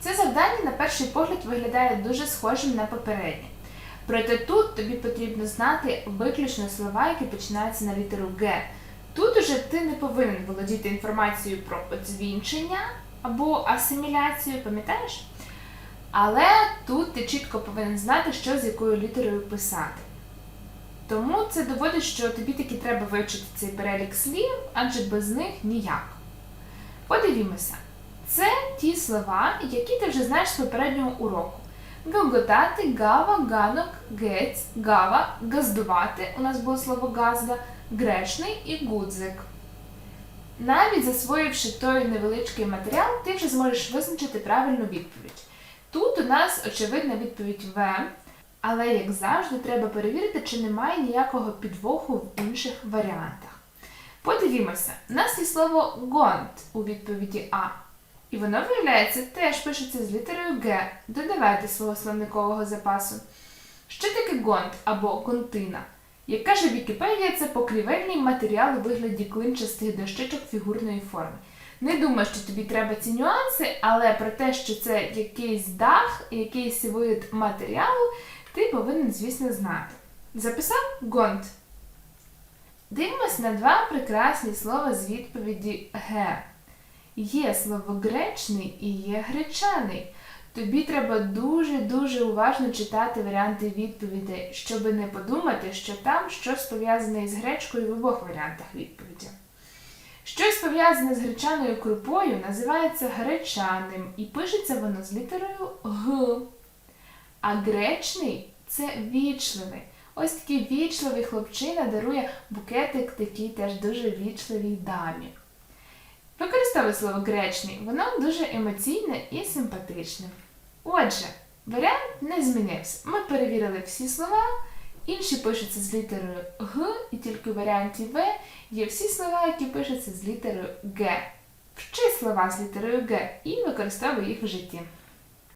Це завдання на перший погляд виглядає дуже схожим на попереднє. Проте тут тобі потрібно знати виключно слова, які починаються на літеру Г. Тут уже ти не повинен володіти інформацією про подзвінчення або асиміляцію, пам'ятаєш? Але тут ти чітко повинен знати, що з якою літерою писати. Тому це доводить, що тобі таки треба вивчити цей перелік слів, адже без них ніяк. Подивімося. Це ті слова, які ти вже знаєш з попереднього уроку. Гавготати, гава, ганок, гець, гава, газдувати. У нас було слово газда, грешний і гудзик. Навіть засвоївши той невеличкий матеріал, ти вже зможеш визначити правильну відповідь. Тут у нас очевидна відповідь В, але, як завжди, треба перевірити, чи немає ніякого підвоху в інших варіантах. Подивімося, у нас є слово гонт у відповіді А. І воно, виявляється, теж пишеться з літерою Г. Додавайте свого словникового запасу. Що таке гонт або контина? Як каже Вікіпедія, це покрівельний матеріал у вигляді клинчастих дощечок фігурної форми. Не думаю, що тобі треба ці нюанси, але про те, що це якийсь дах, якийсь вид матеріалу, ти повинен, звісно, знати. Записав гонт. Дивимось на два прекрасні слова з відповіді Г. Є слово гречний і є гречаний. Тобі треба дуже-дуже уважно читати варіанти відповідей, щоб не подумати, що там щось пов'язане із гречкою в обох варіантах відповіді. Щось пов'язане з гречаною крупою називається гречаним і пишеться воно з літерою Г. А гречний це вічливий. Ось такий вічливий хлопчина дарує букетик такій теж дуже вічливій дамі. Використовуй слово гречний, воно дуже емоційне і симпатичне. Отже, варіант не змінився. Ми перевірили всі слова, інші пишуться з літерою Г, і тільки у варіанті В є всі слова, які пишуться з літерою Г. Вчи слова з літерою Г і використовуй їх в житті.